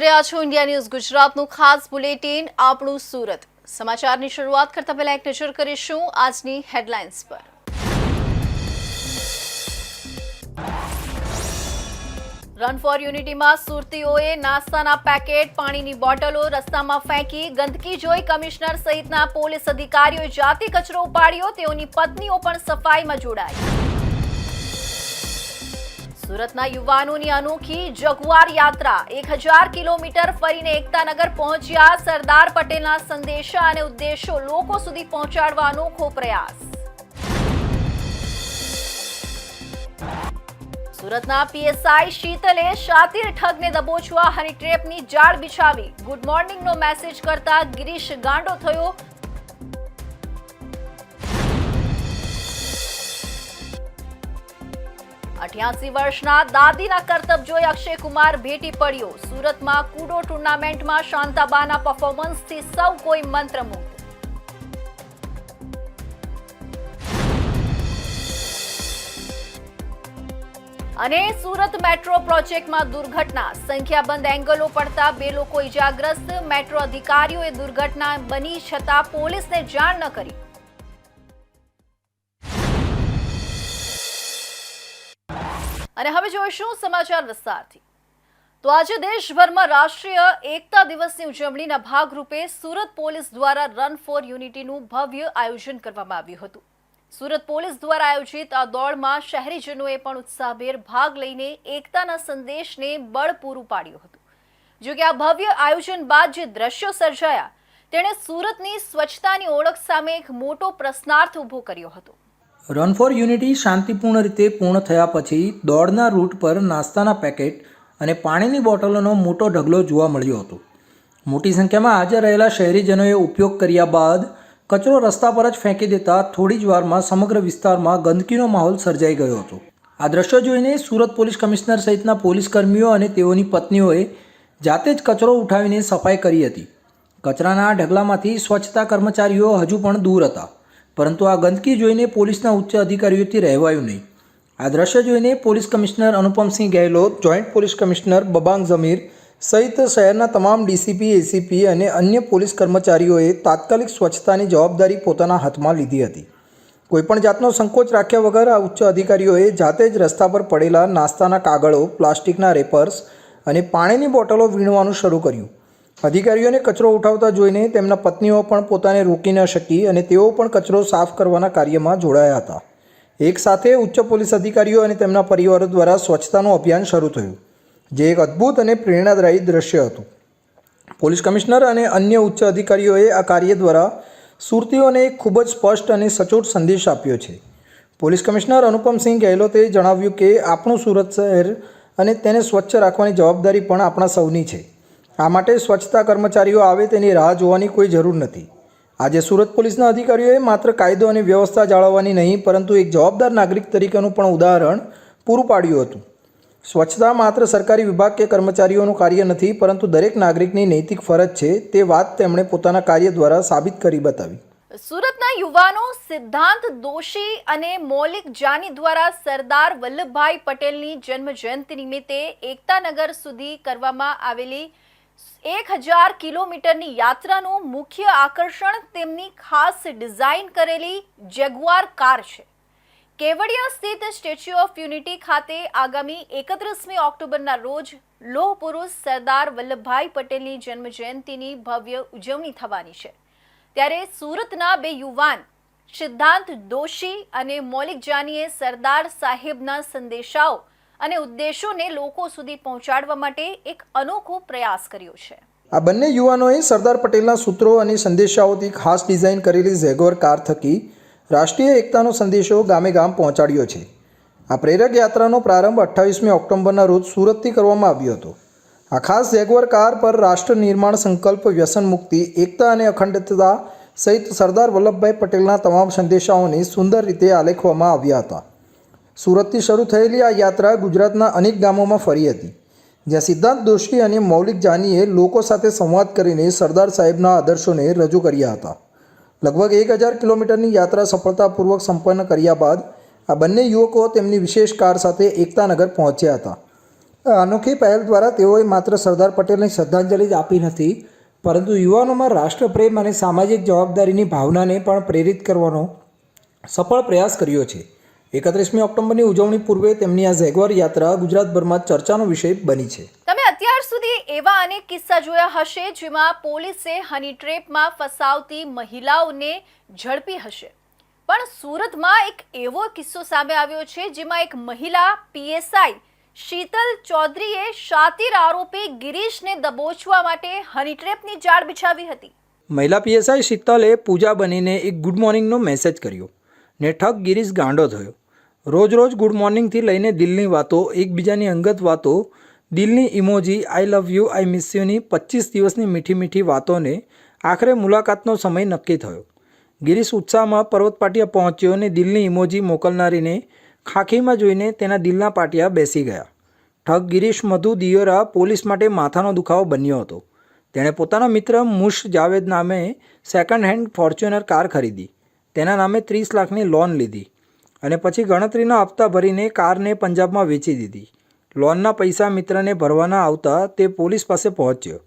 જોઈ રહ્યા છો ઇન્ડિયા ન્યૂઝ ગુજરાતનું ખાસ બુલેટિન, આપણું સુરત. સમાચારની શરૂઆત કરતા પહેલા એક નજર કરીશું આજની હેડલાઇન્સ પર. રન ફોર યુનિટીમાં સુરતીઓએ નાસ્તાના પેકેટ, પાણીની બોટલો રસ્તામાં ફેંકી ગંદકી જોઈ કમિશનર સહિતના પોલીસ અધિકારીઓએ જાતે કચરો ઉપાડ્યો, તેઓની પત્નીઓ પણ સફાઈમાં જોડાઈ. સુરતના યુવાનોની અનોખી જગુઆર યાત્રા. એક હજાર કિલોમીટર ફરીને એકતાનગર પહોંચ્યા સરદાર પટેલના સંદેશા અને ઉદ્દેશો લોકો સુધી પહોંચાડવા અનોખો પ્રયાસ. સુરતના પીએસઆઈ શીતલે શાતિર ઠગને દબોચવા હની ટ્રેપની જાળ બિછાવી. ગુડ મોર્નિંગનો મેસેજ કરતા ગિરીશ ગાંડો થયો અઠ્યાસી વર્ષના દાદીના કરતબ જોઈ અક્ષય કુમાર ભેટી પડ્યો. સુરતમાં કુડો ટુર્નામેન્ટમાં શાંતાબાના પરફોર્મન્સથી સૌ કોઈ મંત્રમુગ્ધ અને સુરત મેટ્રો પ્રોજેક્ટમાં દુર્ઘટના. સંખ્યાબંધ એંગલો પડતા બે લોકો ઇજાગ્રસ્ત મેટ્રો અધિકારીઓએ દુર્ઘટના બની છતાં પોલીસને જાણ ન કરી. અને હવે જોઈશું સમાચાર વિસ્તારથી. તો આજે દેશભરમાં રાષ્ટ્રીય એકતા દિવસની ઉજવણીના ભાગરૂપે સુરત પોલીસ દ્વારા રન ફોર યુનિટીનું ભવ્ય આયોજન કરવામાં આવ્યું હતું. સુરત પોલીસ દ્વારા આયોજિત આ દોડમાં શહેરીજનોએ પણ ઉત્સાહભેર ભાગ લઈને એકતાના સંદેશને બળ પૂરું પાડ્યું હતું. જો કે આ ભવ્ય આયોજન બાદ જે દ્રશ્યો સર્જાયા, તેણે સુરતની સ્વચ્છતાની ઓળખ સામે એક મોટો પ્રશ્નાર્થ ઊભો કર્યો હતો. રન ફોર યુનિટી શાંતિપૂર્ણ રીતે પૂર્ણ થયા પછી દોડના રૂટ પર નાસ્તાના પેકેટ અને પાણીની બોટલોનો મોટો ઢગલો જોવા મળ્યો હતો. મોટી સંખ્યામાં હાજર રહેલા શહેરીજનોએ ઉપયોગ કર્યા બાદ કચરો રસ્તા પર જ ફેંકી દેતા થોડી જ વારમાં સમગ્ર વિસ્તારમાં ગંદકીનો માહોલ સર્જાઈ ગયો હતો. આ દ્રશ્યો જોઈને સુરત પોલીસ કમિશનર સહિતના પોલીસ કર્મીઓ અને તેઓની પત્નીઓએ જાતે જ કચરો ઉઠાવીને સફાઈ કરી હતી. કચરાના ઢગલામાંથી સ્વચ્છતા કર્મચારીઓ હજુ પણ દૂર હતા. પરંતુ આ ગંદકી જોઈને પોલીસના ઉચ્ચ અધિકારીઓથી રહેવાયું નહીં. આ દ્રશ્ય જોઈને police commissioner Anupamsinh Gehlot, joint police commissioner Wabang Jamir સહિત શહેરના તમામ ડીસીપી, એસીપી અને અન્ય પોલીસ કર્મચારીઓએ તાત્કાલિક સ્વચ્છતાની જવાબદારી પોતાના હાથમાં લીધી હતી. કોઈપણ જાતનો સંકોચ રાખ્યા વગર આ ઉચ્ચ અધિકારીઓએ જાતે જ રસ્તા પર પડેલા નાસ્તાના કાગળો, પ્લાસ્ટિકના રેપર્સ અને પાણીની બોટલો વીણવાનું શરૂ કર્યું. અધિકારીઓને કચરો ઉઠાવતા જોઈને તેમના પત્નીઓ પણ પોતાને રોકી ન શકી અને તેઓ પણ કચરો સાફ કરવાના કાર્યમાં જોડાયા હતા. એક સાથે ઉચ્ચ પોલીસ અધિકારીઓ અને તેમના પરિવારો દ્વારા સ્વચ્છતાનું અભિયાન શરૂ થયું, જે એક અદ્ભુત અને પ્રેરણાદાયી દ્રશ્ય હતું. પોલીસ કમિશનર અને અન્ય ઉચ્ચ અધિકારીઓએ આ કાર્ય દ્વારા સુરતીઓને એક ખૂબ જ સ્પષ્ટ અને સચોટ સંદેશ આપ્યો છે. પોલીસ કમિશનર અનુપમસિંહ ગેહલોતે જણાવ્યું કે, આપણું સુરત શહેર અને તેને સ્વચ્છ રાખવાની જવાબદારી પણ આપણા સૌની છે. આ માટે સ્વચ્છતા કર્મચારીઓ આવે તેની રાહ જોવાની કોઈ જરૂર નથી. આજે સુરત પોલીસના અધિકારીઓએ માત્ર કાયદો અને વ્યવસ્થા જાળવવાની નહીં, પરંતુ એક જવાબદાર નાગરિક તરીકેનું પણ ઉદાહરણ પૂરું પાડ્યું હતું. સ્વચ્છતા માત્ર સરકારી વિભાગ કે કર્મચારીઓનું કાર્ય નથી, પરંતુ દરેક નાગરિકની નૈતિક ફરજ છે, તે વાત તેમણે પોતાના કાર્ય દ્વારા સાબિત કરી બતાવી. સુરતના યુવાનો સિદ્ધાંત દોશી અને મૌલિક જાની દ્વારા સરદાર વલ્લભભાઈ પટેલની જન્મ જયંતિ નિમિત્તે એકતાનગર સુધી કરવામાં આવેલી એક હજાર કિલોમીટરની યાત્રાનું મુખ્ય આકર્ષણ તેમની ખાસ ડિઝાઇન કરેલી જેગુઆર કાર છે. કેવડિયા સ્થિત સ્ટેચ્યુ ઓફ યુનિટી ખાતે આગામી એકત્રીસમી ઓક્ટોબરના રોજ લોહ પુરુષ સરદાર વલ્લભભાઈ પટેલની જન્મ જયંતિની ભવ્ય ઉજવણી થવાની છે. ત્યારે સુરતના બે યુવાન, સિદ્ધાંત દોશી અને મૌલિક જાનીએ સરદાર સાહેબના સંદેશાઓ અને ઉદ્દેશોને લોકો સુધી પહોંચાડવા માટે એક અનોખો પ્રયાસ કર્યો છે. આ બંને યુવાનોએ સરદાર પટેલના સૂત્રો અને સંદેશાઓથી ખાસ ડિઝાઇન કરેલી ઝેગોર કાર થકી રાષ્ટ્રીય એકતાનો સંદેશો ગામે ગામ પહોંચાડ્યો છે. આ પ્રેરક યાત્રાનો પ્રારંભ અઠ્ઠાવીસમી ઓક્ટોબરના રોજ સુરતથી કરવામાં આવ્યો હતો. આ ખાસ જેગવર કાર પર રાષ્ટ્ર નિર્માણ સંકલ્પ વ્યસન મુક્તિ, એકતા અને અખંડતા સહિત સરદાર વલ્લભભાઈ પટેલના તમામ સંદેશાઓને સુંદર રીતે આલેખવામાં આવ્યા હતા. સુરતથી શરૂ થયેલી આ યાત્રા ગુજરાતના અનેક ગામોમાં ફરી હતી. જ્યાં સિદ્ધાંત દોશી અને મૌલિક જાનીએ લોકો સાથે સંવાદ કરીને સરદાર સાહેબના આદર્શોને રજૂ કર્યા હતા. લગભગ એક હજાર કિલોમીટરની યાત્રા સફળતાપૂર્વક સંપન્ન કર્યા બાદ આ બંને યુવકો તેમની વિશેષ કાર સાથે એકતાનગર પહોંચ્યા હતા. આ અનોખી પહેલ દ્વારા તેઓએ માત્ર સરદાર પટેલને શ્રદ્ધાંજલિ જ આપી નથી, પરંતુ યુવાનોમાં રાષ્ટ્રપ્રેમ અને સામાજિક જવાબદારીની ભાવનાને પણ પ્રેરિત કરવાનો સફળ પ્રયાસ કર્યો છે. એકત્રીસમી ઓક્ટોબરની ઉજવણી પૂર્વે તેમની આ ઝેગવર યાત્રા ગુજરાતભરમાં ચર્ચાનો વિષય બની છે. તમે અત્યાર સુધી એવા અનેક કિસ્સા જોયા હશે જેમાં પોલીસે હની ટ્રેપમાં ફસાવતી મહિલાઓને ઝડપી હશે. પણ સુરતમાં એક એવો કિસ્સો સામે આવ્યો છે જેમાં એક મહિલા પીએસઆઈ શીતલ ચૌધરીએ શાતિર આરોપી ગિરીશને દબોચવા માટે હની ટ્રેપની જાળ બિછાવી હતી. મહિલા પીએસઆઈ શીતલે પૂજા બનીને એક ગુડ મોર્નિંગનો મેસેજ કર્યો. ને ઠગ ગિરીશ ગાંડો થયો. રોજ રોજ ગુડ મોર્નિંગથી લઈને દિલની વાતો, એકબીજાની અંગત વાતો, દિલની emoji I love you I miss યુની પચીસ દિવસની મીઠી મીઠી વાતોને આખરે મુલાકાતનો સમય નક્કી થયો. ગિરીશ ઉત્સાહમાં પર્વત પાટિયા પહોંચ્યો અને દિલની ઇમોજી મોકલનારીને ખાખીમાં જોઈને તેના દિલના પાટિયા બેસી ગયા. ઠગ ગિરીશ મધુ દિયોરા પોલીસ માટે માથાનો દુખાવો બન્યો હતો. તેણે પોતાના મિત્ર મુશ જાવેદ નામે સેકન્ડ હેન્ડ ફોર્ચ્યુનર કાર ખરીદી. તેના નામે ત્રીસ લાખની લોન લીધી. અને પછી ગણતરીના હપ્તા ભરીને કારને પંજાબમાં વેચી દીધી. લોનના પૈસા મિત્રને ભરવાના આવતા તે પોલીસ પાસે પહોંચ્યો.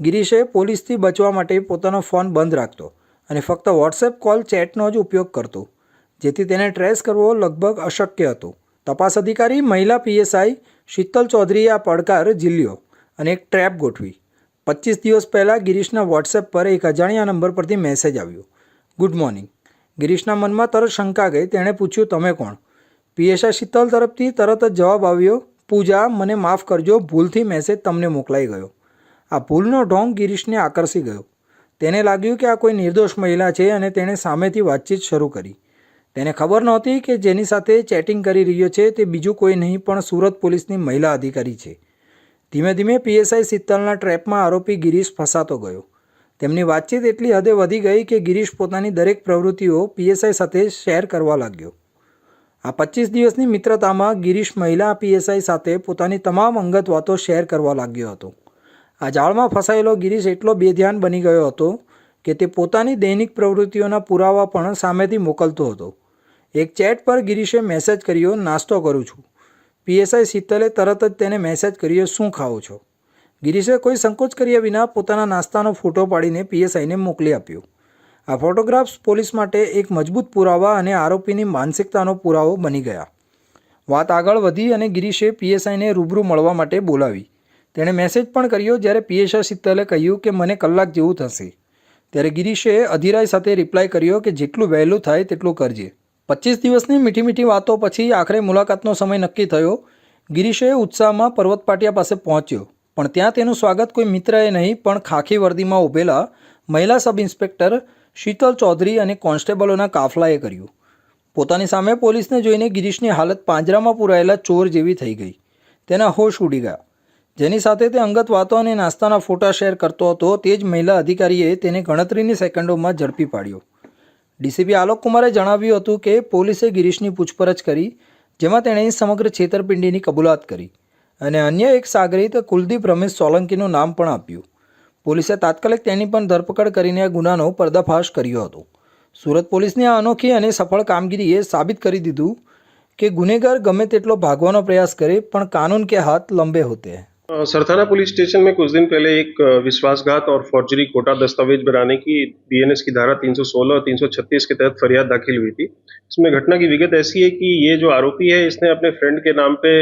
ગિરીશે પોલીસથી બચવા માટે પોતાનો ફોન બંધ રાખતો અને ફક્ત વોટ્સએપ કોલ ચેટનો જ ઉપયોગ કરતો, જેથી તેને ટ્રેસ કરવો લગભગ અશક્ય હતું. તપાસ અધિકારી મહિલા પીએસઆઈ શીતલ ચૌધરીએ આ પડકાર ઝીલ્યો અને એક ટ્રેપ ગોઠવી. પચીસ દિવસ પહેલાં ગિરીશના વોટ્સએપ પર એક અજાણ્યા નંબર પરથી મેસેજ આવ્યો. Good morning. ગિરીશના મનમાં તરત શંકા ગઈ. તેણે પૂછ્યું, તમે કોણ? પીએસઆઈ શીતલ તરફથી તરત જ જવાબ આવ્યો, પૂજા, મને માફ કરજો, ભૂલથી મેસેજ તમને મોકલાઈ ગયો. આ ભૂલનો ઢોંગ ગિરીશને આકર્ષી ગયો. તેને લાગ્યું કે આ કોઈ નિર્દોષ મહિલા છે અને તેણે સામેથી વાતચીત શરૂ કરી. તેને ખબર નહોતી કે જેની સાથે ચેટિંગ કરી રહ્યો છે તે બીજું કોઈ નહીં, પણ સુરત પોલીસની મહિલા અધિકારી છે. ધીમે ધીમે પીએસઆઈ શીતલના ટ્રેપમાં આરોપી ગિરીશ ફસાતો ગયો. તેમની વાતચીત એટલી હદે વધી ગઈ કે ગિરીશ પોતાની દરેક પ્રવૃત્તિઓ પીએસઆઈ સાથે શેર કરવા લાગ્યો. આ પચીસ દિવસની મિત્રતામાં ગિરીશ મહિલા પીએસઆઈ સાથે પોતાની તમામ અંગત વાતો શેર કરવા લાગ્યો હતો. આ જાળમાં ફસાયેલો ગિરીશ એટલો બેધ્યાન બની ગયો હતો કે તે પોતાની દૈનિક પ્રવૃત્તિઓના પુરાવા પણ સામેથી મોકલતો હતો. એક ચેટ પર ગિરીશે મેસેજ કર્યો, નાસ્તો કરું છું. પીએસઆઈ શીતલે તરત જ તેને મેસેજ કર્યો, શું ખાઓ છો? ગિરીશે કોઈ સંકોચ કર્યા વિના પોતાના નાસ્તાનો ફોટો પાડીને પીએસઆઈને મોકલી આપ્યો. આ ફોટોગ્રાફ્સ પોલીસ માટે એક મજબૂત પુરાવા અને આરોપીની માનસિકતાનો પુરાવો બની ગયા. વાત આગળ વધી અને ગિરીશે પીએસઆઈને રૂબરૂ મળવા માટે બોલાવી. તેણે મેસેજ પણ કર્યો જ્યારે પીએસઆઈ શીતલે કહ્યું કે મને કલાક જેવું થશે. ત્યારે ગિરીશે અધિરાય સાથે રિપ્લાય કર્યો કે જેટલું વહેલું થાય તેટલું કરજે. પચીસ દિવસની મીઠી મીઠી વાતો પછી આખરે મુલાકાતનો સમય નક્કી થયો. ગિરીશે ઉત્સાહમાં પર્વત પાટિયા પાસે પહોંચ્યો. પણ ત્યાં તેનું સ્વાગત કોઈ મિત્રએ નહીં, પણ ખાખી વર્દીમાં ઊભેલા મહિલા સબ ઇન્સ્પેક્ટર શીતલ ચૌધરી અને કોન્સ્ટેબલોના કાફલાએ કર્યું. પોતાની સામે પોલીસને જોઈને ગિરીશની હાલત પાંજરામાં પુરાયેલા ચોર જેવી થઈ ગઈ. તેના હોશ ઉડી ગયા. જેની સાથે તે અંગત વાતો અને નાસ્તાના ફોટા શેર કરતો હતો, તે જ મહિલા અધિકારીએ તેને ગણતરીની સેકન્ડોમાં ઝડપી પાડ્યો. ડીસીપી આલોક કુમારે જણાવ્યું હતું કે પોલીસે ગિરીશની પૂછપરછ કરી, જેમાં તેણે સમગ્ર છેતરપિંડીની કબૂલાત કરી. અને અન્ય એક સાગરિત કુલદીપ રમેશ સોલંકીનું નામ પણ આપ્યું. પોલીસે તાત્કાલિક તેની પણ ધરપકડ કરીને આ ગુનાનો પર્દાફાશ કર્યો હતો. સુરત પોલીસની આ અનોખી અને સફળ કામગીરીએ સાબિત કરી દીધું કે ગુનેગાર ગમે તેટલો ભાગવાનો પ્રયાસ કરે, પણ કાનૂન કે હાથ લંબે હોતે. सरथाना पुलिस स्टेशन में कुछ दिन पहले एक विश्वासघात और फॉर्जरी कोटा दस्तावेज़ बनाने की बीएनएस की धारा 316 और 336 के तहत फरियाद दाखिल हुई थी। इसमें घटना की विगत ऐसी है कि ये जो आरोपी है, इसने अपने फ्रेंड के नाम पे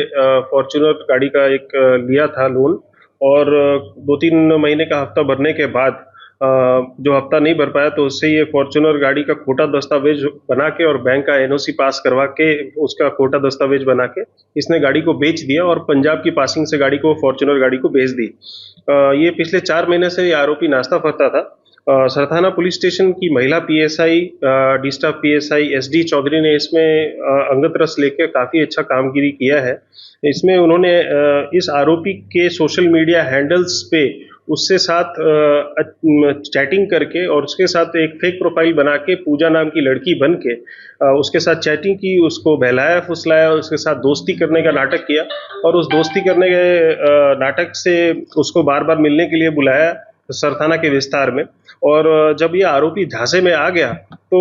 फॉर्चुनर गाड़ी का एक लिया था लोन और दो तीन महीने का हफ़्ता भरने के बाद जो हफ़्ता नहीं भर पाया तो उससे ये फॉर्चुनर गाड़ी का खोटा दस्तावेज़ बना के और बैंक का एनओसी पास करवा के उसका खोटा दस्तावेज़ बना के इसने गाड़ी को बेच दिया और पंजाब की पासिंग से गाड़ी को फॉर्चुनर गाड़ी को बेच दी। ये पिछले चार महीने से ये आरोपी नाश्ता फरता था। सरथाना पुलिस स्टेशन की महिला PSI staff PSI S D Chaudhary ने इसमें अंगत रस लेकर काफ़ी अच्छा कामगिरी किया है। इसमें उन्होंने इस आरोपी के सोशल मीडिया हैंडल्स पे उससे साथ चैटिंग करके और उसके साथ एक फेक प्रोफ़ाइल बना के पूजा नाम की लड़की बन के उसके साथ चैटिंग की, उसको बहलाया, फुसलाया, उसके साथ दोस्ती करने का नाटक किया और उस दोस्ती करने के नाटक से उसको बार बार मिलने के लिए बुलाया सरथाना के विस्तार में और जब ये आरोपी झांसे में आ गया तो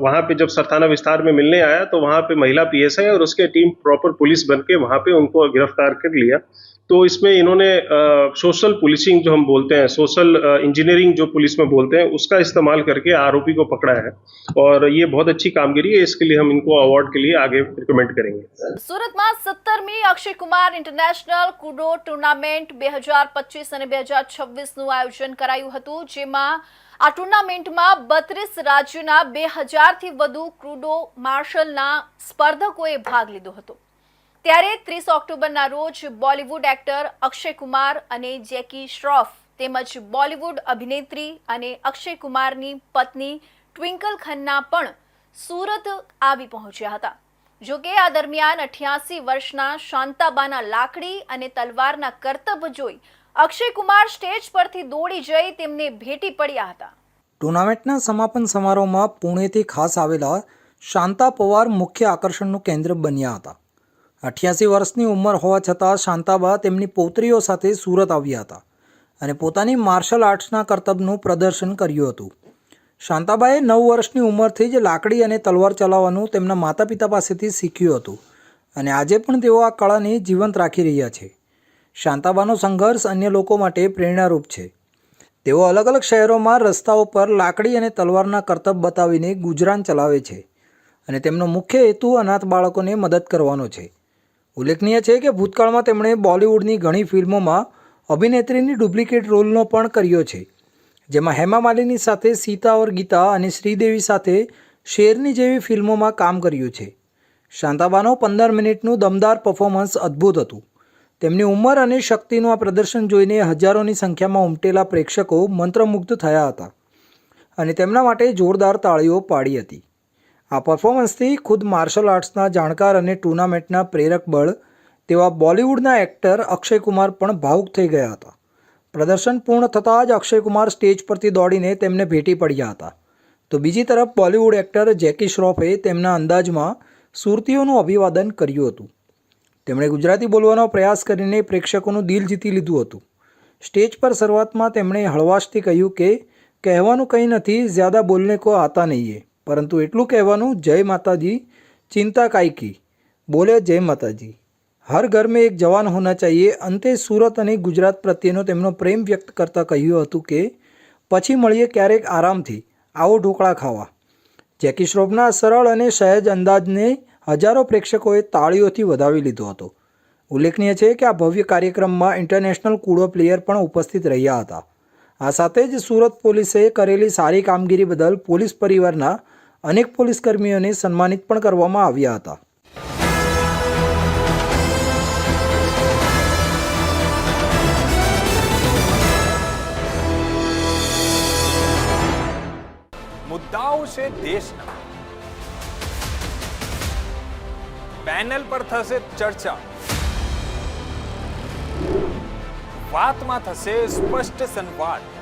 वहाँ पे जब सरथाना विस्तार में मिलने आया तो वहाँ पे महिला पीएसआई और उसके टीम प्रॉपर पुलिस बन के वहाँ पे उनको गिरफ़्तार कर लिया। तो इसमें इन्होंने सोशल पुलिसिंग जो हम बोलते हैं सोशल इंजीनियरिंग जो पुलिस में बोलते हैं उसका इस्तेमाल करके आरोपी को पकड़ा है और ये बहुत अच्छी कामगिरी है इसके लिए हम इनको अवार्ड के लिए आगे रिकमेंड करेंगे સુરતમાં સત્તરમી Akshay Kumar international kudo tournament બે હજાર પચીસ અને બે હજાર છવ્વીસનું આયોજન કરાયું હતું જેમાં આ ટુર્નામેન્ટમાં બત્રીસ રાજ્યોના બે હજારથી વધુ ક્રુડો માર્શલના સ્પર્ધકોએ ભાગ લીધો હતો ત્યારે ત્રીસ ઓક્ટોબરના રોજ બોલિવૂડ એક્ટર અક્ષય કુમાર અને જેકી શ્રોફ તેમજ બોલિવૂડ અભિનેત્રી અને અક્ષય કુમારની પત્ની ટ્વિંકલ ખન્ના પણ સુરત આવી પહોંચ્યા હતા. જો કે આ દરમિયાન અઠ્યાસી વર્ષના શાંતાબાના લાકડી અને તલવારના કરતબ જોઈ અક્ષય કુમાર સ્ટેજ પરથી દોડી જઈ તેમને ભેટી પડ્યા હતા. ટુર્નામેન્ટના સમાપન સમારોહમાં પુણેથી ખાસ આવેલા શાંતા પવાર મુખ્ય આકર્ષણનું કેન્દ્ર બન્યા હતા. અઠ્યાસી વર્ષની ઉંમર હોવા છતાં શાંતાબા તેમની પૌત્રીઓ સાથે સુરત આવ્યા હતા અને પોતાની માર્શલ આર્ટ્સના કરતબનું પ્રદર્શન કર્યું હતું. શાંતાબાએ નવ વર્ષની ઉંમરથી જ લાકડી અને તલવાર ચલાવવાનું તેમના માતા પિતા પાસેથી શીખ્યું હતું અને આજે પણ તેઓ આ કળાને જીવંત રાખી રહ્યા છે. શાંતાબાનો સંઘર્ષ અન્ય લોકો માટે પ્રેરણારૂપ છે. તેઓ અલગ અલગ શહેરોમાં રસ્તાઓ પર લાકડી અને તલવારના કરતબ બતાવીને ગુજરાન ચલાવે છે અને તેમનો મુખ્ય હેતુ અનાથ બાળકોને મદદ કરવાનો છે. ઉલ્લેખનીય છે કે ભૂતકાળમાં તેમણે બોલિવૂડની ઘણી ફિલ્મોમાં અભિનેત્રીની ડુપ્લિકેટ રોલનો પણ કર્યો છે, જેમાં હેમા માલિની સાથે સીતા ઓર ગીતા અને શ્રીદેવી સાથે શેરની જેવી ફિલ્મોમાં કામ કર્યું છે. શાંતાબાનો પંદર મિનિટનું દમદાર પરફોર્મન્સ અદ્ભુત હતું. તેમની ઉંમર અને શક્તિનું આ પ્રદર્શન જોઈને હજારોની સંખ્યામાં ઉમટેલા પ્રેક્ષકો મંત્રમુગ્ધ થયા હતા અને તેમના માટે જોરદાર તાળીઓ પાડી હતી. આ પરફોર્મન્સથી ખુદ માર્શલ આર્ટ્સના જાણકાર અને ટુર્નામેન્ટના પ્રેરક બળ તેવા બોલિવૂડના એક્ટર અક્ષય કુમાર પણ ભાવુક થઈ ગયા હતા. પ્રદર્શન પૂર્ણ થતાં જ અક્ષય કુમાર સ્ટેજ પરથી દોડીને તેમને ભેટી પડ્યા હતા. તો બીજી તરફ બોલિવૂડ એક્ટર જેકી શ્રોફે તેમના અંદાજમાં સુરતીઓનું અભિવાદન કર્યું હતું. તેમણે ગુજરાતી બોલવાનો પ્રયાસ કરીને પ્રેક્ષકોનું દિલ જીતી લીધું હતું. સ્ટેજ પર શરૂઆતમાં તેમણે હળવાશથી કહ્યું કે, કહેવાનું કંઈ નથી, જ્યાદા બોલને કો આતા નહીં પરંતુ એટલું કહેવાનું જય માતાજી, ચિંતા કાયકી બોલે જય માતાજી. હર ઘર મેં એક જવાન હોના ચાહીએ. અંતે સુરત અને ગુજરાત પ્રત્યેનો તેમનો પ્રેમ વ્યક્ત કરતાં કહ્યું હતું કે, પછી મળીએ ક્યારેક આરામથી. આવો ઢોકળા ખાવા. જેકી શ્રોફના સરળ અને સહેજ અંદાજને હજારો પ્રેક્ષકોએ તાળીઓથી વધાવી લીધો હતો. ઉલ્લેખનીય છે કે આ ભવ્ય કાર્યક્રમમાં ઇન્ટરનેશનલ કૂડો પ્લેયર પણ ઉપસ્થિત રહ્યા હતા. આ સાથે જ સુરત પોલીસે કરેલી સારી કામગીરી બદલ પોલીસ પરિવારના અનેક પોલીસકર્મીઓને સન્માનિત પણ કરવામાં આવ્યા હતા. મુદ્દાઓ છે દેશના. પેનલ પર થશે ચર્ચા. વાતમાં થશે સ્પષ્ટ સંવાદ.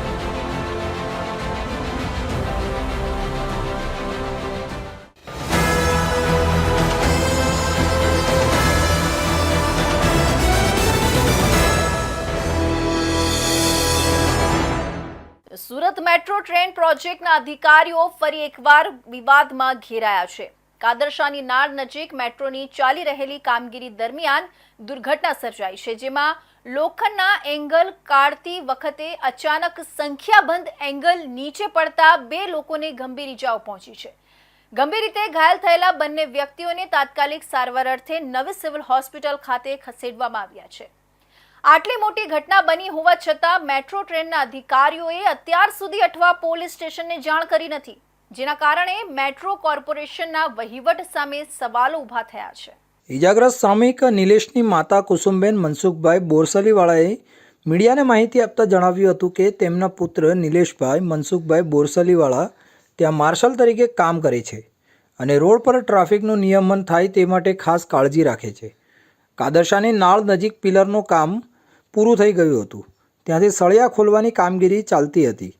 સુરત મેટ્રો ટ્રેન પ્રોજેક્ટના અધિકારીઓ ફરી એકવાર વિવાદમાં ઘેરાયા છે. કાદરશાની નાળ નજીક મેટ્રોની ચાલી રહેલી કામગીરી દરમિયાન દુર્ઘટના સર્જાઈ છે, જેમાં લોખંડના એંગલ કાઢતી વખતે અચાનક સંખ્યાબંધ એંગલ નીચે પડતા બે લોકોને ગંભીર ઇજાઓ પહોંચી છે. ગંભીર રીતે ઘાયલ થયેલા બંને વ્યક્તિઓને તાત્કાલિક સારવાર અર્થે નવી સિવિલ હોસ્પિટલ ખાતે ખસેડવામાં આવ્યા છે. આટલી મોટી ઘટના બની હોવા છતાં મેટ્રો ટ્રેનના અધિકારીઓએ અત્યાર સુધી અઠવા પોલીસ સ્ટેશનને જાણ કરી નથી, જેના કારણે મેટ્રો કોર્પોરેશનના વહીવટ સામે સવાલો ઊભા થયા છે. ઇજાગ્રસ્ત સામયિક નિલેશની માતા કુસુમબેન મનસુખભાઈ બોરસલીવાળાએ મીડિયાને માહિતી આપતા જણાવ્યું હતું કે તેમના પુત્ર નિલેશભાઈ મનસુખભાઈ બોરસલીવાળા ત્યાં માર્શલ તરીકે કામ કરે છે અને રોડ પર ટ્રાફિકનું નિયમન થાય તે માટે ખાસ કાળજી રાખે છે. કાદરશાની નાળ નજીક પિલરનું કામ પૂરું થઈ ગયું હતું. ત્યાંથી સળિયા ખોલવાની કામગીરી ચાલતી હતી.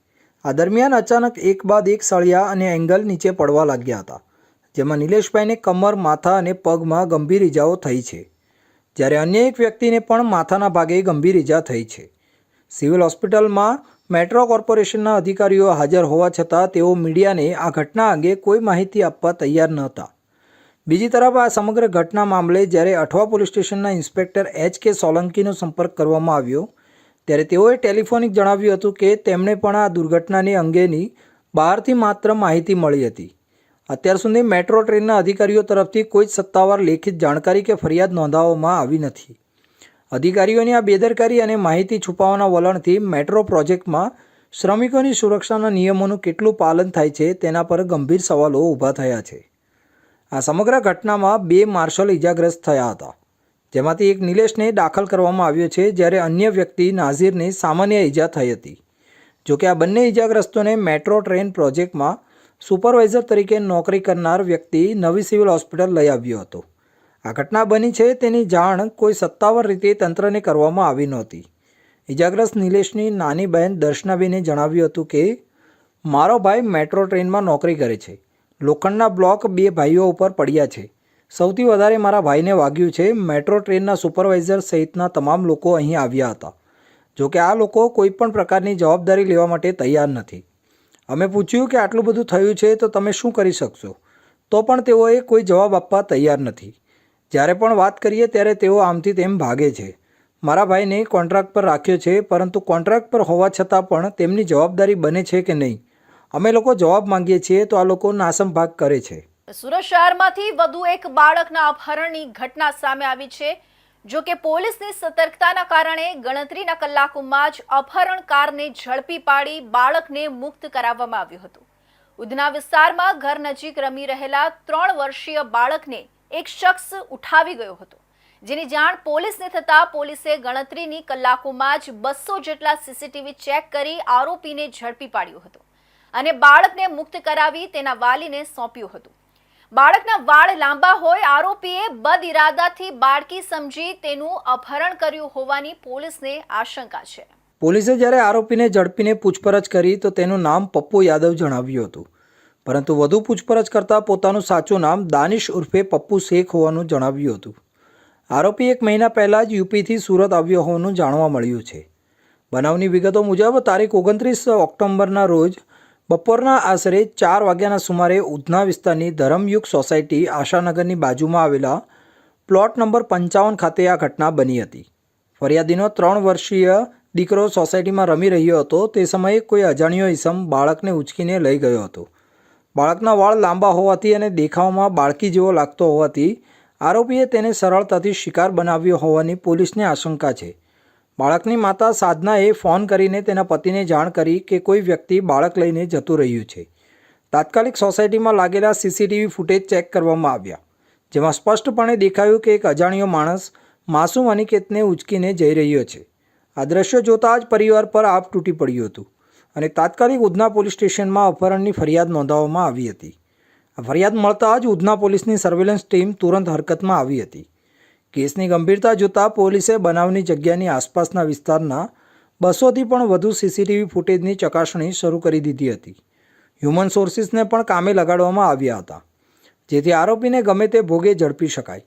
આ દરમિયાન અચાનક એક બાદ એક સળિયા અને એંગલ નીચે પડવા લાગ્યા હતા, જેમાં નિલેશભાઈને કમર, માથા અને પગમાં ગંભીર ઇજાઓ થઈ છે. જ્યારે અન્ય એક વ્યક્તિને પણ માથાના ભાગે ગંભીર ઇજા થઈ છે. સિવિલ હોસ્પિટલમાં મેટ્રો કોર્પોરેશનના અધિકારીઓ હાજર હોવા છતાં તેઓ મીડિયાને આ ઘટના અંગે કોઈ માહિતી આપવા તૈયાર નહોતા. બીજી તરફ આ સમગ્ર ઘટના મામલે જ્યારે અઠવા પોલીસ સ્ટેશનના ઇન્સ્પેક્ટર એચ કે સોલંકીનો સંપર્ક કરવામાં આવ્યો, ત્યારે તેઓએ ટેલિફોનિક જણાવ્યું હતું કે તેમને પણ આ દુર્ઘટનાની અંગેની બહારથી માત્ર માહિતી મળી હતી. અત્યાર સુધી મેટ્રો ટ્રેનના અધિકારીઓ તરફથી કોઈ જ સત્તાવાર લેખિત જાણકારી કે ફરિયાદ નોંધાવવામાં આવી નથી. અધિકારીઓની આ બેદરકારી અને માહિતી છુપાવવાના વલણથી મેટ્રો પ્રોજેક્ટમાં શ્રમિકોની સુરક્ષાના નિયમોનું કેટલું પાલન થાય છે તેના પર ગંભીર સવાલો ઊભા થયા છે. આ સમગ્ર ઘટનામાં બે માર્શલ ઇજાગ્રસ્ત થયા હતા. જેમાંથી એક નિલેશને દાખલ કરવામાં આવ્યો છે જ્યારે અન્ય વ્યક્તિ નાઝીરને સામાન્ય ઈજા થઈ હતી. જોકે આ બંને ઇજાગ્રસ્તોને મેટ્રો ટ્રેન પ્રોજેક્ટમાં સુપરવાઇઝર તરીકે નોકરી કરનાર વ્યક્તિ નવી સિવિલ હોસ્પિટલ લઈ આવ્યો હતો. આ ઘટના બની છે તેની જાણ કોઈ સત્તાવાર રીતે તંત્રને કરવામાં આવી નહોતી. ઇજાગ્રસ્ત નિલેશની નાની બહેન દર્શનાબેને જણાવ્યું હતું કે, મારો ભાઈ મેટ્રો ટ્રેનમાં નોકરી કરે છે. લોખંડના બ્લોક બે ભાઈઓ ઉપર પડ્યા છે. સૌથી વધારે મારા ભાઈને વાગ્યું છે, મેટ્રો ટ્રેનના સુપરવાઇઝર સહિતના તમામ લોકો અહીં આવ્યા હતા. જોકે આ લોકો કોઈ પણ પ્રકારની જવાબદારી લેવા માટે તૈયાર નથી. અમે પૂછ્યું કે આટલું બધું થયું છે તો તમે શું કરી શકશો? તો પણ તેઓએ કોઈ જવાબ આપવા તૈયાર નથી. જ્યારે પણ વાત કરીએ ત્યારે તેઓ આમથી તેમ ભાગે છે. મારા ભાઈને કોન્ટ્રાક્ટ પર રાખ્યો છે, પરંતુ કોન્ટ્રાક્ટ પર હોવા છતાં પણ તેમની જવાબદારી બને છે કે નહીં? અમે લોકો જવાબ માંગીએ છીએ તો આ લોકો નાસમ ભાગ કરે છે. સુરત શહેરમાંથી વધુ એક બાળકના અપહરણની ઘટના સામે આવી છે. જો કે પોલીસની સતર્કતાના કારણે ગણતરીના કલાકોમાં જ અપહરણકારને ઝડપી પાડી બાળકને મુક્ત કરાવવામાં આવ્યું હતું. ઉધના વિસ્તારમાં ઘર નજીક રમી રહેલા ત્રણ વર્ષીય બાળકને એક શખ્સ ઉઠાવી ગયો હતો. જેની જાણ પોલીસને થતાં પોલીસે ગણતરીની કલાકોમાં જ બસો જેટલા સીસીટીવી ચેક કરી આરોપીને ઝડપી પાડ્યો હતો. અને બાળકને મુક્ત કરાવી તેના વાલીને સોંપ્યું હતું. બાળકના વાળ લાંબા હોય આરોપીએ બદ ઇરાદાથી બાળકી સમજી તેનું અપહરણ કર્યું હોવાની પોલીસને આશંકા છે. પોલીસે જ્યારે આરોપીને ઝડપીને પૂછપરછ કરી તો તેનું નામ પપ્પુ યાદવ જણાવ્યું હતું. પરંતુ વધુ પૂછપરછ કરતાં પોતાનું સાચું નામ દાનિશ ઉર્ફે પપ્પુ શેખ હોવાનું જણાવ્યું હતું. આરોપી એક મહિના પહેલાં જ યુપીથી સુરત આવ્યો હોવાનું જાણવા મળ્યું છે. બનાવની વિગતો મુજબ તારીખ ઓગણત્રીસ ઓક્ટોબરના રોજ બપોરના આશરે ચાર વાગ્યાના સુમારે ઉધના વિસ્તારની ધરમયુગ સોસાયટી આશાનગરની બાજુમાં આવેલા પ્લોટ નંબર પંચાવન ખાતે આ ઘટના બની હતી. ફરિયાદીનો ત્રણ વર્ષીય દીકરો સોસાયટીમાં રમી રહ્યો હતો. તે સમયે કોઈ અજાણ્યો ઈસમ બાળકને ઉચકીને લઈ ગયો હતો. બાળકના વાળ લાંબા હોવાથી અને દેખાવમાં બાળકી જેવો લાગતો હોવાથી આરોપીએ તેને સરળતાથી શિકાર બનાવ્યો હોવાની પોલીસને આશંકા છે. બાળકની માતા સાધનાએ ફોન કરીને તેના પતિને જાણ કરી કે કોઈ વ્યક્તિ બાળક લઈને જતું રહ્યું છે. તાત્કાલિક સોસાયટીમાં લાગેલા સીસીટીવી ફૂટેજ ચેક કરવામાં આવ્યા, જેમાં સ્પષ્ટપણે દેખાયું કે એક અજાણ્યો માણસ માસૂમ અનિકેતને ઉચકીને જઈ રહ્યો છે. આ દ્રશ્યો જોતાં જ પરિવાર પર આપ તૂટી પડ્યું હતું અને તાત્કાલિક ઉધના પોલીસ સ્ટેશનમાં અપહરણની ફરિયાદ નોંધાવવામાં આવી હતી. આ ફરિયાદ મળતા જ ઉધના પોલીસની સર્વેલન્સ ટીમ તુરંત હરકતમાં આવી હતી. કેસની ગંભીરતા જોતાં પોલીસે બનાવની જગ્યાની આસપાસના વિસ્તારના બસોથી પણ વધુ સીસીટીવી ફૂટેજની ચકાસણી શરૂ કરી દીધી હતી. હ્યુમન સોર્સિસને પણ કામે લગાડવામાં આવ્યા હતા, જેથી આરોપીને ગમે તે ભોગે ઝડપી શકાય.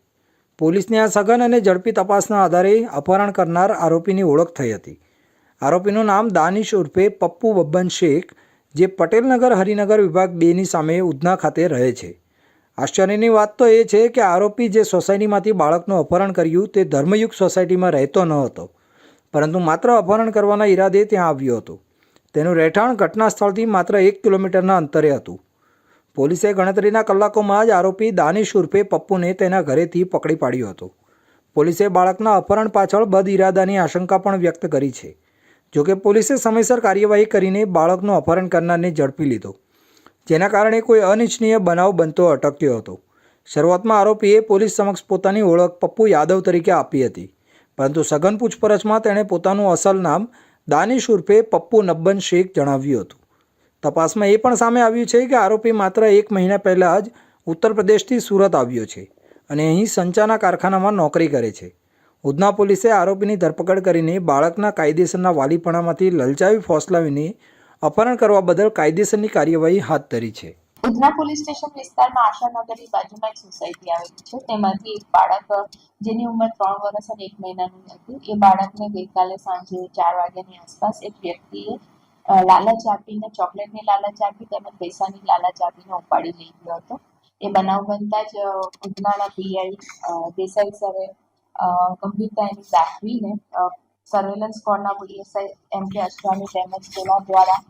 પોલીસની આ સઘન અને ઝડપી તપાસના આધારે અપહરણ કરનાર આરોપીની ઓળખ થઈ હતી. આરોપીનું નામ દાનિશ ઉર્ફે પપ્પુ બબ્બન શેખ, જે પટેલનગર હરિનગર વિભાગ બેની સામે ઉધના ખાતે રહે છે. આશ્ચર્યની વાત તો એ છે કે આરોપી જે સોસાયટીમાંથી બાળકનું અપહરણ કર્યું તે ધર્મયુગ સોસાયટીમાં રહેતો ન હતો. પરંતુ માત્ર અપહરણ કરવાના ઈરાદે ત્યાં આવ્યો હતો. તેનું રહેઠાણ ઘટના સ્થળથી માત્ર એક કિલોમીટરના અંતરે હતું. પોલીસે ગણતરીના કલાકોમાં જ આરોપી દાનિશ ઉર્ફે પપ્પુને તેના ઘરેથી પકડી પાડ્યો હતો. પોલીસે બાળકના અપહરણ પાછળ બદ ઇરાદાની આશંકા પણ વ્યક્ત કરી છે. જોકે પોલીસે સમયસર કાર્યવાહી કરીને બાળકનું અપહરણ કરનારને ઝડપી લીધો. જેના કારણે કોઈ અનિચ્છનીય બનાવ બનતો અટક્યો હતો. શરૂઆતમાં આરોપીએ પોલીસ સમક્ષ પોતાની ઓળખ પપ્પુ યાદવ તરીકે આપી હતી. પરંતુ સઘન પૂછપરછમાં તેણે પોતાનું અસલ નામ દાનિશ ઉર્ફે પપ્પુ નબ્બન શેખ જણાવ્યું હતું. તપાસમાં એ પણ સામે આવ્યું છે કે આરોપી માત્ર એક મહિના પહેલાં જ ઉત્તર પ્રદેશથી સુરત આવ્યો છે અને અહીં સંચાના કારખાનામાં નોકરી કરે છે. ઉધના પોલીસે આરોપીની ધરપકડ કરીને બાળકના કાયદેસરના વાલીપણામાંથી લલચાવી ફોસલાવીને અપહરણ કરવા બદલ કાયદેસરની કાર્યવાહી હાથ ધરી છે. ઉધના પોલીસ સ્ટેશન વિસ્તારમાં આશાનગરની બાજુમાં એક સોસાયટી આવેલી છે. તેમાંથી એક બાળક, જેની ઉંમર ત્રણ વર્ષ અને એક મહિનાની હતી. એ બાળકને ગઈકાલે સાંજે ચાર વાગ્યાની આસપાસ એક વ્યક્તિએ લાલચ આપીને, ચોકલેટની લાલચ આપી તેમજ પૈસાની લાલચ આપીને ઉપાડી લઈ ગયો હતો. એ બનાવ બનતા જ ઉધનાના પીઆઈ દેસાઈ સરે ગંભીરતા એની દાખવીને સર્વેલન્સ સ્કોડના પીએસઆઈ એમ કે અસરાની તેમજ તેના દ્વારા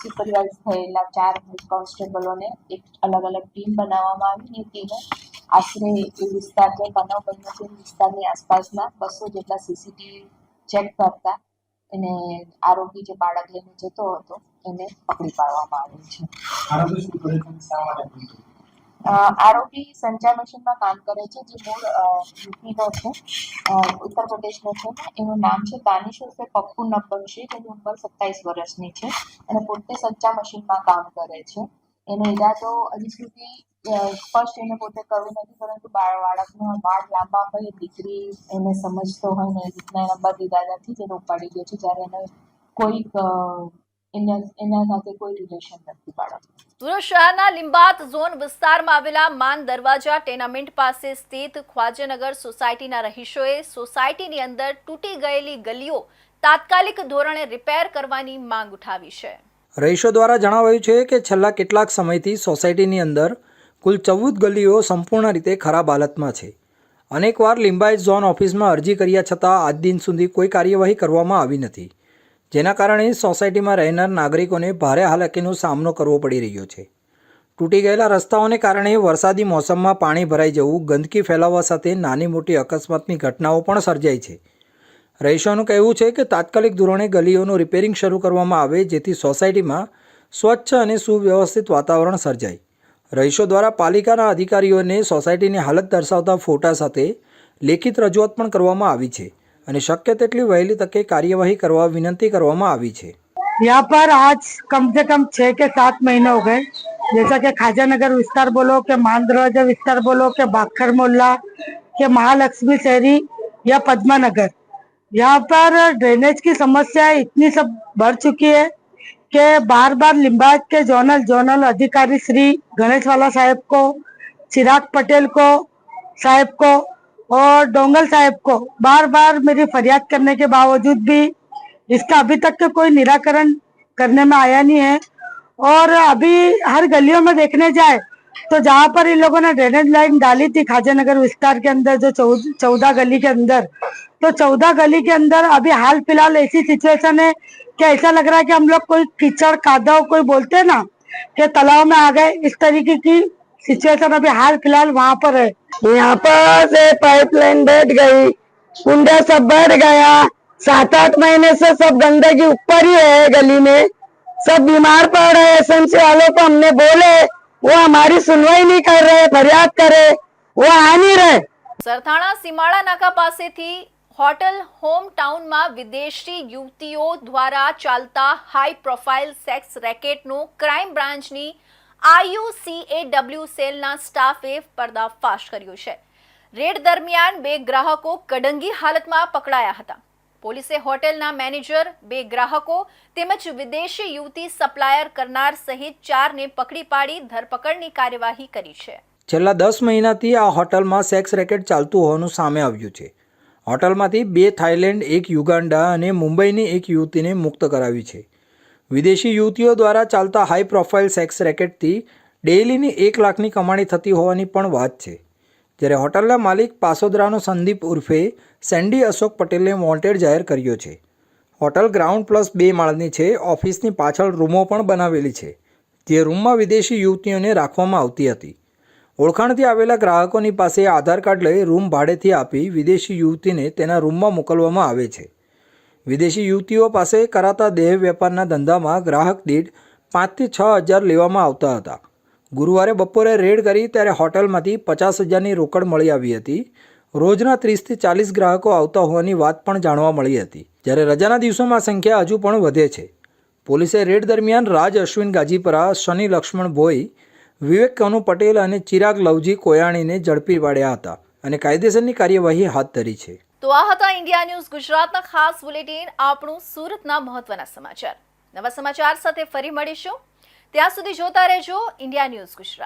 સુપરવાઇઝ થયેલા ચાર કોન્સ્ટેબલોને એક અલગ અલગ ટીમ બનાવવામાં આવી એ ટીમે આશરે એ વિસ્તાર જે બનાવ બન્યો છે વિસ્તારની આસપાસના બસો જેટલા સીસીટીવી ચેક કરતા એને આરોપી જે બાળક લઈને જતો હતો, એને પકડી પાડવામાં આવ્યો છે. આરોપી સંચાર મશીનમાં કામ કરે છે, જે મૂળ યુપીનો છે ઉત્તર પ્રદેશનો છે એનું નામ છે દાનિશ ઉર્ફે પપ્પુ નબ્બંશી તેની ઉંમર સત્તાવીસ વર્ષની છે અને પોતે સંચાર મશીનમાં કામ કરે છે. એનો ઈરાદો હજી સુધી ફર્સ્ટ એને પોતે કરવું નથી, પરંતુ બાળ બાળકનો વાળ લાંબા હોય, દીકરી એને સમજતો હોય ને રીતના એના બધી દાદાથી એને ઉપાડી ગયો છે, જ્યારે એને કોઈક એના એના સાથે કોઈ રિલેશન નથી બાળક સુરત શહેરના લિંબાત ઝોન વિસ્તારમાં આવેલા માન દરવાજા ટેનામેન્ટ પાસે સ્થિત ખ્વાજનગર સોસાયટીના રહીશોએ સોસાયટીની અંદર તૂટી ગયેલી ગલીઓ તાત્કાલિક ધોરણે રિપેર કરવાની માંગ ઉઠાવી છે. રહીશો દ્વારા જણાવાયું છે કે છેલ્લા કેટલાક સમયથી સોસાયટીની અંદર કુલ ચૌદ ગલીઓ સંપૂર્ણ રીતે ખરાબ હાલતમાં છે. અનેકવાર લિંબાયત ઝોન ઓફિસમાં અરજી કર્યા છતાં આજ દિન સુધી કોઈ કાર્યવાહી કરવામાં આવી નથી. જેના કારણે સોસાયટીમાં રહેનાર નાગરિકોને ભારે હાલાકીનો સામનો કરવો પડી રહ્યો છે. તૂટી ગયેલા રસ્તાઓને કારણે વરસાદી મોસમમાં પાણી ભરાઈ જવું, ગંદકી ફેલાવવા સાથે નાની મોટી અકસ્માતની ઘટનાઓ પણ સર્જાઈ છે. રહીશોનું કહેવું છે કે તાત્કાલિક ધોરણે ગલીઓનું રિપેરિંગ શરૂ કરવામાં આવે, જેથી સોસાયટીમાં સ્વચ્છ અને સુવ્યવસ્થિત વાતાવરણ સર્જાય. રહીશો દ્વારા પાલિકાના અધિકારીઓને સોસાયટીની હાલત દર્શાવતા ફોટા સાથે લેખિત રજૂઆત પણ કરવામાં આવી છે. અને શક્ય તેટલી વહેલી તકે કાર્યવાહી કરવા વિનંતી કરવામાં આવી છે यहाँ पर आज कम से कम छह के सात महीने हो गए जैसा कि खाजा नगर विस्तार बोलो कि मान दरवाजा विस्तार बोलो कि बाखर मोहल्ला कि महालक्ष्मी शहरी या पद्मा नगर यहाँ पर ड्रेनेज की समस्या इतनी सब बढ़ चुकी है कि बार बार लिम्बायत के जोनल जोनल अधिकारी श्री गणेश वाला साहब को चिराग पटेल को साहब को और डोंगल साहब को बार बार मेरी फरियाद करने के बावजूद भी इसका अभी तक का कोई निराकरण करने में आया नहीं है। और अभी हर गलियों में देखने जाए तो जहाँ पर इन लोगों ने ड्रेनेज लाइन डाली थी खाजा नगर विस्तार के अंदर, जो चौदह गली के अंदर तो चौदह गली के अंदर अभी हाल फ़िलहाल ऐसी सिचुएशन है कि ऐसा लग रहा है कि हम लोग कोई कीचड़, कादव, कोई बोलते हैं ना, कि तालाब में आ गए। इस तरीके की सिचुएशन अभी हाल फिलहाल वहाँ पर है यहाँ पर से पाइपलाइन बैठ गई कुंडे सब बैठ गया सात आठ महीने से सब गंदगी ऊपर ही है गली में सब बीमार पड़ रहे हैं एसएमसी वालों को हमने बोले वो हमारी सुनवाई नहीं कर रहे फरियाद करे वो आ नहीं रहे સરથાણા સીમાડા નાકા પાસેથી હોટલ હોમ ટાઉનમાં વિદેશી યુવતીઓ દ્વારા ચાલતા હાઈ પ્રોફાઇલ સેક્સ રેકેટનો ક્રાઇમ બ્રાન્ચની આઈયુસીએડબ્લ્યુ સેલના સ્ટાફે પર્દાફાશ કર્યો છે. રેડ દરમિયાન બે ગ્રાહકો કડંગી હાલતમાં પકડાયા હતા. પોલીસે હોટેલના મેનેજર, બે ગ્રાહકો તેમજ વિદેશી યુવતી સપ્લાયર કરનાર સહિત ચારને પકડી પાડી ધરપકડની કાર્યવાહી કરી છે. છેલ્લા દસ મહિનાથી આ હોટલમાં સેક્સ રેકેટ ચાલતું હોવાનું સામે આવ્યું છે. હોટલમાંથી બે થાઇલેન્ડ, એક યુગાન્ડા અને મુંબઈની એક યુવતીને મુક્ત કરાવી છે. વિદેશી યુવતીઓ દ્વારા ચાલતા હાઈ પ્રોફાઇલ સેક્સ રેકેટથી ડેઇલીની એક લાખની કમાણી થતી હોવાની પણ વાત છે. જ્યારે હોટલના માલિક પાસોદરાનો સંદીપ ઉર્ફે સેન્ડી અશોક પટેલે વોન્ટેડ જાહેર કર્યો છે. હોટલ ગ્રાઉન્ડ પ્લસ બે માળની છે, ઓફિસની પાછળ રૂમો પણ બનાવેલી છે, જે રૂમમાં વિદેશી યુવતીઓને રાખવામાં આવતી હતી. ઓળખાણથી આવેલા ગ્રાહકોની પાસે આધાર કાર્ડ લઈ રૂમ ભાડેથી આપી વિદેશી યુવતીને તેના રૂમમાં મોકલવામાં આવે છે. વિદેશી યુવતીઓ પાસે કરાતા દેહ વેપારના ધંધામાં ગ્રાહક દીઠ પાંચથી છ હજાર લેવામાં આવતા હતા. ગુરુવારે બપોરે રેડ કરી ત્યારે હોટલમાંથી પચાસ હજારની રોકડ મળી આવી હતી. રોજના ત્રીસથી ચાલીસ ગ્રાહકો આવતા હોવાની વાત પણ જાણવા મળી હતી. જ્યારે રજાના દિવસોમાં સંખ્યા હજુ પણ વધે છે. પોલીસે રેડ દરમિયાન રાજ અશ્વિન ગાજીપરા, શનિ લક્ષ્મણ ભોઈ, વિવેક કનુ પટેલ અને ચિરાગ લવજી કોયાણીને ઝડપી પાડ્યા હતા અને કાયદેસરની કાર્યવાહી હાથ ધરી છે. તો આ હતા ઇન્ડિયા ન્યૂઝ ગુજરાતના ખાસ બુલેટિન, આપણું સુરતના મહત્વના સમાચાર. નવા સમાચાર સાથે ફરી મળીશું. ત્યાં સુધી જોતા રહેજો ઇન્ડિયા ન્યૂઝ ગુજરાત.